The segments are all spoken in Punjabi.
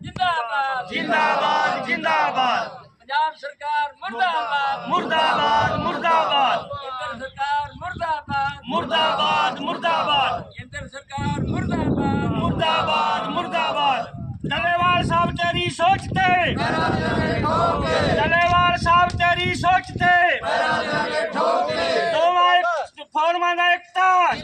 ਜਿੰਦਾਬਾਦ। ਜਿੰਦਾਬਾਦ ਜਿੰਦਾਬਾਦ। ਪੰਜਾਬ ਸਰਕਾਰ ਮੁਰਦਾਬਾਦ। ਮੁਰਦਾਬਾਦ ਮੁਰਦਾਬਾਦ। ਕੇਂਦਰ ਸਰਕਾਰ ਮੁਰਦਾਬਾਦ। ਮੁਰਦਾਬਾਦ ਮੁਰਦਾਬਾਦ। ਕੇਂਦਰ ਸਰਕਾਰ ਮੁਰਦਾਬਾਦ। ਮੁਰਦਾਬਾਦ ਮੁਰਦਾਬਾਦ। ਡੱਲੇਵਾਲ ਸਾਹਿਬ ਤੇਰੀ ਸੋਚ ਤੇ। ਡੱਲੇਵਾਲ ਸਾਹਿਬ ਤੇਰੀ ਸੋਚ ਤੇ। ਦੋਵਾਂ ਫੌਰਮਾਂ ਦਾ ਇਕਤਾ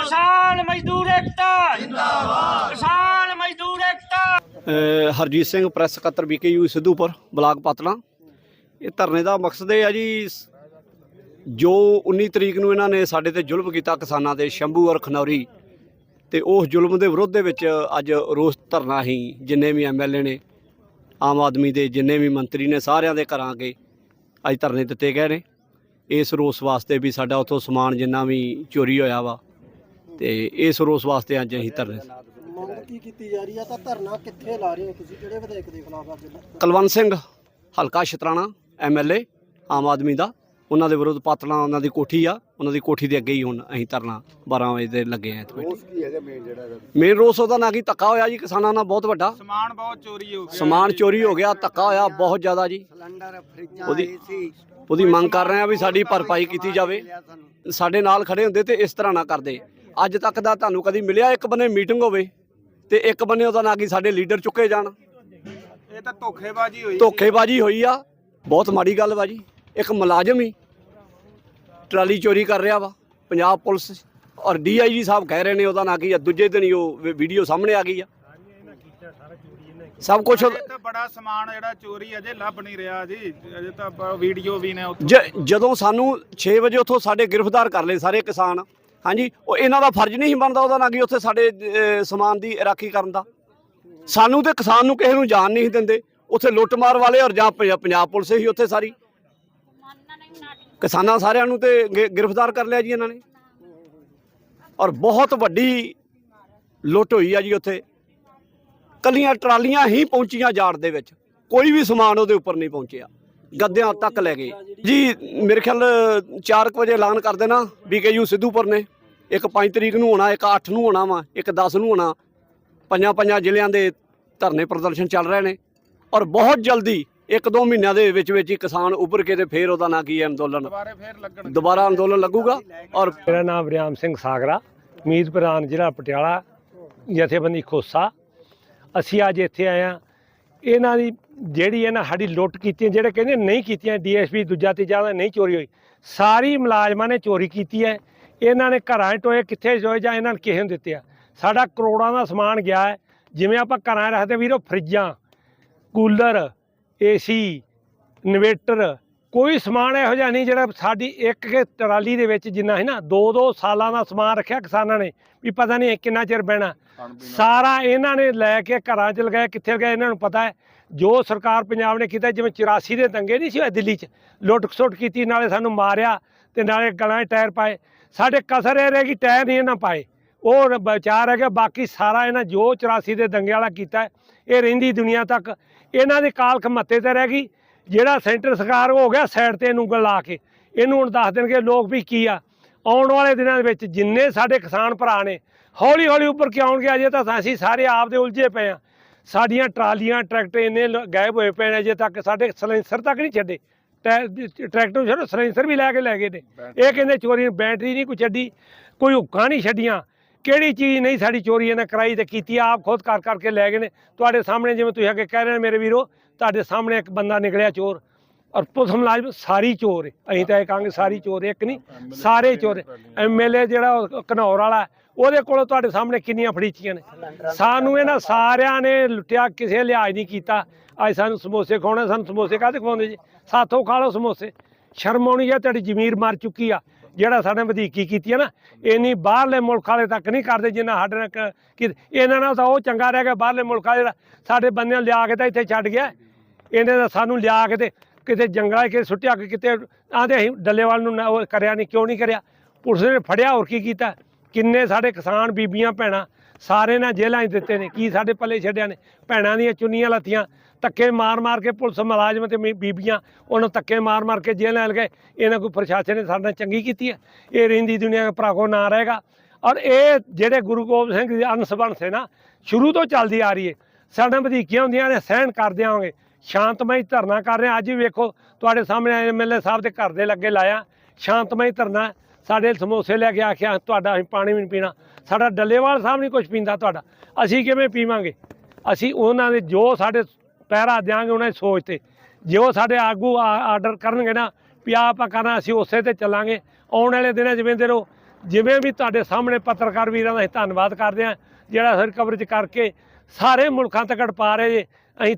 ਕਿਸਾਨ ਮਜ਼ਦੂਰ ਇਕਤਾ ਕਿਸਾਨ ਮਜ਼ਦੂਰ ਇਕਤਾ ਅਹ ਹਰਜੀਤ ਸਿੰਘ ਪ੍ਰੈਸ ਸਕੱਤਰ ਬੀਕੇਯੂ ਸਿੱਧੂਪੁਰ ਬਲਾਕ ਪਾਤਲਾ ਇਹ ਧਰਨੇ ਦਾ ਮਕਸਦ ਇਹ ਆ ਜੀ, ਜੋ 19 ਤਰੀਕ ਨੂੰ ਇਹਨਾਂ ਨੇ ਸਾਡੇ ਤੇ ਜ਼ੁਲਮ ਕੀਤਾ ਕਿਸਾਨਾਂ ਤੇ, ਸ਼ੰਭੂ ਔਰ ਖਨੌਰੀ ਤੇ ਉਸ ਜ਼ੁਲਮ ਦੇ ਵਿਰੋਧ ਦੇ ਵਿੱਚ ਅੱਜ ਰੋਸ ਧਰਨਾ ਹੀ ਜਿੰਨੇ ਵੀ ਐਮਐਲਏ ਨੇ, ਆਮ ਆਦਮੀ ਦੇ ਜਿੰਨੇ ਵੀ ਮੰਤਰੀ ਨੇ ਸਾਰਿਆਂ ਦੇ ਘਰਾਂ ਅੱਗੇ ਅੱਜ ਧਰਨੇ ਦਿੱਤੇ ਗਏ ਨੇ। ਇਸ ਰੋਸ ਵਾਸਤੇ ਵੀ ਸਾਡਾ ਉੱਥੋਂ ਸਮਾਨ ਜਿੰਨਾ ਵੀ ਚੋਰੀ ਹੋਇਆ ਵਾ, ਤੇ ਇਸ ਰੋਸ ਵਾਸਤੇ ਅੱਜ ਅਸੀਂ ਧਰਨੇ ਕੀ ਕੀਤੀ ਜਾ ਰਹੀ ਆ? ਤਾਂ ਧਰਨਾ ਕਿੱਥੇ ਲਾ ਰਹੇ ਹੋ ਤੁਸੀਂ? ਕਿਹੜੇ ਵਿਧਾਇਕ ਦੇ ਖਿਲਾਫ ਅੱਜ ਕੁਲਵੰਤ ਸਿੰਘ ਹਲਕਾ ਸ਼ਤਰਾਣਾ ਐਮਐਲਏ ਆਮ ਆਦਮੀ ਦਾ। ਉਹਨਾਂ ਦੇ ਵਿਰੁੱਧ ਪਾਤਲਾ ਉਹਨਾਂ ਦੀ ਕੋਠੀ ਆ। ਉਹਨਾਂ ਦੀ ਕੋਠੀ ਦੇ ਅੱਗੇ ਹੀ ਹੁਣ ਅਸੀਂ ਧਰਨਾ 12 ਵਜੇ ਦੇ ਲੱਗੇ ਆ ਇੱਥੇ ਰੋਸ ਕੀ ਹੈਗਾ ਮੇਨ ਜਿਹੜਾ ਮੇਨ ਰੋਸ ਉਹਦਾ ਨਾ ਕੀ ਧੱਕਾ ਹੋਇਆ ਜੀ ਕਿਸਾਨਾਂ ਨਾਲ ਬਹੁਤ ਵੱਡਾ। ਸਮਾਨ ਬਹੁਤ ਚੋਰੀ ਹੋ ਗਿਆ। ਸਮਾਨ ਚੋਰੀ ਹੋ ਗਿਆ ਧੱਕਾ ਹੋਇਆ ਬਹੁਤ ਜ਼ਿਆਦਾ ਜੀ। ਸਿਲੰਡਰ ਫਰਿੱਜਾਂ ਉਹਦੀ ਉਹਦੀ ਮੰਗ ਕਰ ਰਹੇ ਆ ਵੀ ਸਾਡੀ ਭਰਪਾਈ ਕੀਤੀ ਜਾਵੇ। ਸਾਡੇ ਨਾਲ ਖੜੇ ਹੁੰਦੇ ਤੇ ਇਸ ਤਰ੍ਹਾਂ ਨਾ ਕਰਦੇ। ਅੱਜ ਤੱਕ ਦਾ ਤੁਹਾਨੂੰ ਕਦੀ ਮਿਲਿਆ ਇੱਕ ਬੰਨੇ ਮੀਟਿੰਗ ਹੋਵੇ? ਤੇ ਇੱਕ ਬੰਨੇ ਉਹਦਾ ਨਾ ਕੀ ਸਾਡੇ ਲੀਡਰ ਚੁੱਕੇ ਜਾਣ। ਇਹ ਤਾਂ ਧੋਖੇਬਾਜ਼ੀ ਹੋਈ ਧੋਖੇਬਾਜ਼ੀ ਹੋਈ ਆ। ਬਹੁਤ ਮਾੜੀ ਗੱਲ ਵਾ ਜੀ। ਇੱਕ ਮੁਲਾਜ਼ਮ ਹੀ ਟਰਾਲੀ ਚੋਰੀ ਕਰ ਰਿਹਾ ਵਾ। ਪੰਜਾਬ ਪੁਲਿਸ ਔਰ ਡੀਆਈਜੀ ਸਾਹਿਬ ਕਹਿ ਰਹੇ ਨੇ ਉਹਦਾ ਨਾਂ ਕੀ ਆ। ਦੂਜੇ ਦਿਨ ਹੀ ਉਹ ਵੀਡੀਓ ਸਾਹਮਣੇ ਆ ਗਈ ਆ। ਸਭ ਕੁਝ ਤਾਂ ਬੜਾ ਸਮਾਨ ਜਿਹੜਾ ਚੋਰੀ ਅਜੇ ਲੱਭ ਨਹੀਂ ਰਿਹਾ ਜੀ। ਅਜੇ ਤਾਂ ਵੀਡੀਓ ਵੀ ਨੇ ਜਦੋਂ ਸਾਨੂੰ 6 ਵਜੇ ਉੱਥੋਂ ਸਾਡੇ ਗ੍ਰਿਫਤਾਰ ਕਰ ਲਏ ਸਾਰੇ ਕਿਸਾਨ। ਹਾਂਜੀ, ਉਹ ਇਹਨਾਂ ਦਾ ਫਰਜ਼ ਨਹੀਂ ਬਣਦਾ ਉਹਦਾ, ਨਾ ਕਿ ਉੱਥੇ ਸਾਡੇ ਸਮਾਨ ਦੀ ਰਾਖੀ ਕਰਨ ਦਾ। ਸਾਨੂੰ ਤੇ ਕਿਸਾਨ ਨੂੰ ਕਿਸੇ ਨੂੰ ਜਾਣ ਨਹੀਂ ਦਿੰਦੇ। ਉੱਥੇ ਲੁੱਟਮਾਰ ਵਾਲੇ ਔਰ ਜਾਂ ਪੰਜਾਬ ਪੁਲਿਸ ਹੀ ਉੱਥੇ ਸਾਰੀ। ਕਿਸਾਨਾਂ ਸਾਰਿਆਂ ਨੂੰ ਤੇ ਗ੍ਰਿਫਤਾਰ ਕਰ ਲਿਆ ਜੀ ਇਹਨਾਂ ਨੇ। ਔਰ ਬਹੁਤ ਵੱਡੀ ਲੁੱਟ ਹੋਈ ਆ ਜੀ ਉੱਥੇ। ਕੱਲੀਆਂ ਟਰਾਲੀਆਂ ਹੀ ਪਹੁੰਚੀਆਂ ਜਾੜ ਦੇ ਵਿੱਚ। ਕੋਈ ਵੀ ਸਮਾਨ ਉਹਦੇ ਉੱਪਰ ਨਹੀਂ ਪਹੁੰਚਿਆ। ਗੱਦਿਆਂ ਤੱਕ ਲੈ ਗਏ। ਜੀ, ਮੇਰੇ ਖਿਆਲ 4 ਵਜੇ ਐਲਾਨ ਕਰ ਦੇਣਾ, ਬੀਕੇਯੂ ਸਿੱਧੂਪੁਰ ਨੇ। ਇੱਕ 5 ਤਰੀਕ ਨੂੰ ਹੋਣਾ ਇੱਕ 8 ਨੂੰ ਹੋਣਾ ਵਾ ਇੱਕ 10 ਨੂੰ ਹੋਣਾ। ਪੰਜਾਂ ਪੰਜਾਂ ਜ਼ਿਲ੍ਹਿਆਂ ਦੇ ਧਰਨੇ ਪ੍ਰਦਰਸ਼ਨ ਚੱਲ ਰਹੇ ਨੇ ਔਰ ਬਹੁਤ ਜਲਦੀ ਇੱਕ ਦੋ ਮਹੀਨਿਆਂ ਦੇ ਵਿੱਚ ਵਿੱਚ ਹੀ ਕਿਸਾਨ ਉੱਭਰ ਕੇ ਤੇ ਫੇਰ ਉਹਦਾ ਨਾਂ ਕੀ ਹੈ ਅੰਦੋਲਨ। ਦੁਬਾਰੇ ਫੇਰ ਲੱਗਣ ਦੁਬਾਰਾ ਅੰਦੋਲਨ ਲੱਗੂਗਾ ਔਰ ਮੇਰਾ ਨਾਮ ਵਰਿਆਮ ਸਿੰਘ ਸਾਗਰਾ ਮੀਤ ਪ੍ਰਧਾਨ ਜ਼ਿਲ੍ਹਾ ਪਟਿਆਲਾ ਜਥੇਬੰਦੀ ਖੋਸਾ। ਅਸੀਂ ਅੱਜ ਇੱਥੇ ਆਏ ਆ ਇਹਨਾਂ ਦੀ ਜਿਹੜੀ ਇਹਨਾਂ ਸਾਡੀ ਲੁੱਟ ਕੀਤੀ ਹੈ, ਜਿਹੜੇ ਕਹਿੰਦੇ ਨਹੀਂ ਕੀਤੀਆਂ ਡੀਐਸਪੀ ਦੂਜਾ ਤੀਜਾ ਨਹੀਂ ਚੋਰੀ ਹੋਈ। ਸਾਰੀ ਮੁਲਾਜ਼ਮਾਂ ਨੇ ਚੋਰੀ ਕੀਤੀ ਹੈ। ਇਹਨਾਂ ਨੇ ਘਰਾਂ 'ਚ ਟੋਏ ਕਿੱਥੇ ਜੋਏ ਜਾਂ ਇਹਨਾਂ ਨੇ ਕਿਸੇ ਨੂੰ ਦਿੱਤੇ ਆ? ਸਾਡਾ ਕਰੋੜਾਂ ਦਾ ਸਮਾਨ ਗਿਆ ਹੈ। ਜਿਵੇਂ ਆਪਾਂ ਘਰਾਂ ਰੱਖਦੇ ਵੀਰੋ ਫਰਿੱਜਾਂ ਕੂਲਰ ਏਸੀ ਇਨਵੇਟਰ ਕੋਈ ਸਮਾਨ ਇਹੋ ਜਿਹਾ ਨਹੀਂ ਜਿਹੜਾ ਸਾਡੀ ਇੱਕ ਇੱਕ ਟਰਾਲੀ ਦੇ ਵਿੱਚ ਜਿੰਨਾ ਹੈ ਨਾ ਦੋ ਦੋ ਸਾਲਾਂ ਦਾ ਸਮਾਨ ਰੱਖਿਆ ਕਿਸਾਨਾਂ ਨੇ। ਵੀ ਪਤਾ ਨਹੀਂ ਕਿੰਨਾ ਚਿਰ ਬਹਿਣਾ। ਸਾਰਾ ਇਹਨਾਂ ਨੇ ਲੈ ਕੇ ਘਰਾਂ ਚ ਲਗਾਇਆ ਕਿੱਥੇ ਲਗਾਇਆ ਇਹਨਾਂ ਨੂੰ ਪਤਾ ਹੈ। ਜੋ ਸਰਕਾਰ ਪੰਜਾਬ ਨੇ ਕੀਤਾ ਜਿਵੇਂ 84 ਦੇ ਦੰਗੇ ਨਹੀਂ ਸੀ ਹੋਏ ਦਿੱਲੀ 'ਚ ਲੁੱਟ ਖਸੁੱਟ ਕੀਤੀ ਨਾਲੇ ਸਾਨੂੰ ਮਾਰਿਆ। ਤੇ ਨਾਲੇ ਗਲਾਂ 'ਚ ਟਾਇਰ ਪਾਏ। ਸਾਡੇ ਕਸਰ ਇਹ ਰਹਿ ਗਈ, ਟਾਇਰ ਨਹੀਂ ਇਹਨਾਂ ਪਾਏ। ਉਹ ਵਿਚਾਰ ਹੈ ਕਿ ਬਾਕੀ ਸਾਰਾ ਇਹਨਾਂ ਜੋ 84 ਦੇ ਦੰਗੇ ਵਾਲਾ ਕੀਤਾ ਇਹ ਰਹਿੰਦੀ ਦੁਨੀਆ ਤੱਕ। ਇਹਨਾਂ ਦੇ ਕਾਲਖ ਮੱਤੇ ਤੇ ਰਹਿ ਗਈ। ਜਿਹੜਾ ਸੈਂਟਰ ਸਰਕਾਰ ਹੋ ਗਿਆ, ਸਾਈਡ ਤੇ ਇਹਨੂੰ ਉਂਗਲ ਲਾ ਕੇ। ਇਹਨੂੰ ਹੁਣ ਦੱਸ ਦੇਣਗੇ ਲੋਕ ਵੀ ਕੀ ਆ। ਆਉਣ ਵਾਲੇ ਦਿਨਾਂ ਦੇ ਵਿੱਚ ਜਿੰਨੇ ਸਾਡੇ ਕਿਸਾਨ ਭਰਾ ਨੇ ਹੌਲੀ ਹੌਲੀ ਉੱਪਰ ਕਿ ਆਉਣਗੇ? ਅਜੇ ਤਾਂ ਅਸੀਂ ਸਾਰੇ ਆਪ ਦੇ ਉਲਝੇ ਪਏ ਆ ਸਾਡੀਆਂ ਟਰਾਲੀਆਂ, ਟਰੈਕਟਰ ਇੰਨੇ ਲ- ਗਾਇਬ ਹੋਏ ਪਏ ਨੇ, ਅਜੇ ਤੱਕ ਸਾਡੇ ਸਲੈਂਸਰ ਤੱਕ ਨਹੀਂ ਛੱਡੇ। ਟਰੈਕਟਰ ਛੱਡੋ ਸਲੈਂਸਰ ਵੀ ਲੈ ਕੇ ਲੈ ਗਏ ਨੇ। ਇਹ ਕਹਿੰਦੇ ਚੋਰੀ ਬੈਟਰੀ ਨਹੀਂ ਕੋਈ ਛੱਡੀ ਕੋਈ ਹੁੱਕਾਂ ਨਹੀਂ ਛੱਡੀਆਂ। ਕਿਹੜੀ ਚੀਜ਼ ਨਹੀਂ ਸਾਡੀ ਚੋਰੀ ਇਹਨਾਂ ਕਰਾਈ ਤੇ ਕੀਤੀ ਆਪ ਖੁਦ ਕਰ ਕਰਕੇ ਲੈ ਗਏ ਨੇ। ਤੁਹਾਡੇ ਸਾਹਮਣੇ ਜਿਵੇਂ ਤੁਸੀਂ ਅੱਗੇ ਕਹਿ ਰਹੇ ਮੇਰੇ ਵੀਰੋ ਤੁਹਾਡੇ ਸਾਹਮਣੇ ਇੱਕ ਬੰਦਾ ਨਿਕਲਿਆ ਚੋਰ। ਔਰ ਪੁਲਿਸ ਮੁਲਾਜ਼ਮ ਸਾਰੀ ਚੋਰ ਹੈ। ਅਸੀਂ ਤਾਂ ਇਹ ਕਹਾਂਗੇ ਸਾਰੀ ਚੋਰ ਇੱਕ ਨਹੀਂ ਸਾਰੇ ਚੋਰ ਐਮਐਲਏ ਜਿਹੜਾ ਘਨੌਰ ਵਾਲਾ ਉਹਦੇ ਕੋਲੋਂ ਤੁਹਾਡੇ ਸਾਹਮਣੇ ਕਿੰਨੀਆਂ ਫੜੀਚੀਆਂ ਨੇ? ਸਾਨੂੰ ਇਹਨਾਂ ਸਾਰਿਆਂ ਨੇ ਲੁੱਟਿਆ, ਕਿਸੇ ਲਿਹਾਜ਼ ਨਹੀਂ ਕੀਤਾ। ਅੱਜ ਸਾਨੂੰ ਸਮੋਸੇ ਖਾਣੇ ਸਾਨੂੰ ਸਮੋਸੇ ਕਾਹਦੇ ਖਵਾਉਂਦੇ ਜੀ? ਸਾਥੋਂ ਖਾ ਲਓ ਸਮੋਸੇ। ਸ਼ਰਮ ਆਉਣੀ ਆ, ਤੁਹਾਡੀ ਜ਼ਮੀਰ ਮਰ ਚੁੱਕੀ ਆ। ਜਿਹੜਾ ਸਾਡੇ ਵਧੀਕੀ ਕੀਤੀ ਹੈ ਨਾ, ਇੰਨੀ ਬਾਹਰਲੇ ਮੁਲਕ ਵਾਲੇ ਤੱਕ ਨਹੀਂ ਕਰਦੇ ਜਿੰਨਾ ਸਾਡੇ ਨਾਲ ਕ- ਕੀ ਇਹਨਾਂ ਨਾਲ ਤਾਂ ਉਹ ਚੰਗਾ ਰਹਿ ਗਿਆ, ਬਾਹਰਲੇ ਮੁਲਕਾਂ ਜਿਹੜਾ ਸਾਡੇ ਬੰਦਿਆਂ ਲਿਆ ਕੇ ਤਾਂ ਇੱਥੇ ਛੱਡ ਗਿਆ। ਇਹਨੇ ਤਾਂ ਸਾਨੂੰ ਲਿਆ ਕੇ ਤੇ ਕਿਤੇ ਜੰਗਲਾਂ 'ਚ ਸੁੱਟਿਆ ਕਿ ਕਿਤੇ ਆਂਦੇ ਅਸੀਂ ਡੱਲੇਵਾਲ ਨੂੰ ਉਹ ਕਰਿਆ ਨਹੀਂ ਕਿਉਂ ਨਹੀਂ ਕਰਿਆ? ਪੁਲਿਸ ਨੇ ਫੜਿਆ, ਹੋਰ ਕੀ ਕੀਤਾ? ਕਿੰਨੇ ਸਾਡੇ ਕਿਸਾਨ ਬੀਬੀਆਂ ਭੈਣਾਂ ਸਾਰੇ ਨੇ ਜੇਲ੍ਹਾਂ 'ਚ ਦਿੱਤੇ ਨੇ, ਕੀ ਸਾਡੇ ਪੱਲੇ ਛੱਡਿਆ ਨੇ? ਭੈਣਾਂ ਦੀਆਂ ਚੁੰਨੀਆਂ ਲੱਥੀਆਂ, ਧੱਕੇ ਮਾਰ ਮਾਰ ਕੇ ਪੁਲਿਸ ਮੁਲਾਜ਼ਮ ਤੇ ਮੀ- ਬੀਬੀਆਂ ਉਹਨਾਂ ਧੱਕੇ ਮਾਰ ਮਾਰ ਕੇ ਜੇਲ੍ਹਾਂ ਲਗਾਏ ਇਹਨਾਂ ਕੋਈ ਪ੍ਰਸ਼ਾਸਨ ਨੇ ਸਾਡੇ ਨਾਲ ਚੰਗੀ ਕੀਤੀ ਹੈ? ਇਹ ਰਹਿੰਦੀ ਦੁਨੀਆ ਦਾ ਭਰਾਕੋ ਨਾ ਰਹੇਗਾ। ਔਰ ਇਹ ਜਿਹੜੇ ਗੁਰੂ ਗੋਬਿੰਦ ਸਿੰਘ ਜੀ ਦੇ ਅੰਸ ਬੰਸ ਹੈ ਨਾ, ਸ਼ੁਰੂ ਤੋਂ ਚੱਲਦੀ ਆ ਰਹੀ ਹੈ। ਸਾਡਾ ਵਧੀਕੀਆਂ ਹੁੰਦੀਆਂ ਨੇ, ਸਹਿਣ ਕਰਦੇ ਦਿਆਂਗੇ ਸ਼ਾਂਤਮਈ ਧਰਨਾ ਕਰ ਰਹੇ। ਅੱਜ ਵੀ ਵੇਖੋ, ਤੁਹਾਡੇ ਸਾਹਮਣੇ ਐਮਐਲਏ ਸਾਹਿਬ ਦੇ ਘਰ ਦੇ ਲੱਗੇ ਲਾਇਆ। ਸ਼ਾਂਤਮਈ ਧਰਨਾ ਸਾਡੇ ਸਮੋਸੇ ਲੈ ਕੇ ਆਖਿਆ, ਤੁਹਾਡਾ ਅਸੀਂ ਪਾਣੀ ਵੀ ਨਹੀਂ ਪੀਣਾ। ਸਾਡਾ ਡੱਲੇਵਾਲ ਸਾਹਿਬ ਨਹੀਂ ਕੁਝ ਪੀਂਦਾ ਤੁਹਾਡਾ। ਅਸੀਂ ਕਿਵੇਂ ਪੀਵਾਂਗੇ? ਅਸੀਂ ਉਹਨਾਂ ਦੇ ਜੋ ਸਾਡੇ ਪਹਿਰਾ ਦਿਆਂਗੇ, ਉਹਨਾਂ ਦੀ ਸੋਚ ਤੇ। ਜੋ ਸਾਡੇ ਆਗੂ ਆਰਡਰ ਕਰਨਗੇ ਨਾ, ਵੀ ਆਪਾਂ ਕਰਨਾ, ਅਸੀਂ ਉਸੇ ਤੇ ਚੱਲਾਂਗੇ। ਆਉਣ ਵਾਲੇ ਦਿਨਾਂ ਜਿਵੇਂ ਦੇ ਰਹੋ। ਜਿਵੇਂ ਵੀ ਤੁਹਾਡੇ ਸਾਹਮਣੇ ਪੱਤਰਕਾਰ ਵੀਰਾਂ ਦਾ ਅਸੀਂ ਧੰਨਵਾਦ ਕਰਦੇ ਹਾਂ, ਜਿਹੜਾ ਹਰ ਕਵਰੇਜ ਕਰਕੇ ਸਾਰੇ ਮੁਲਕਾਂ ਤੱਕ ਪਾ ਰਹੇ ਜੇ। ਅਸੀਂ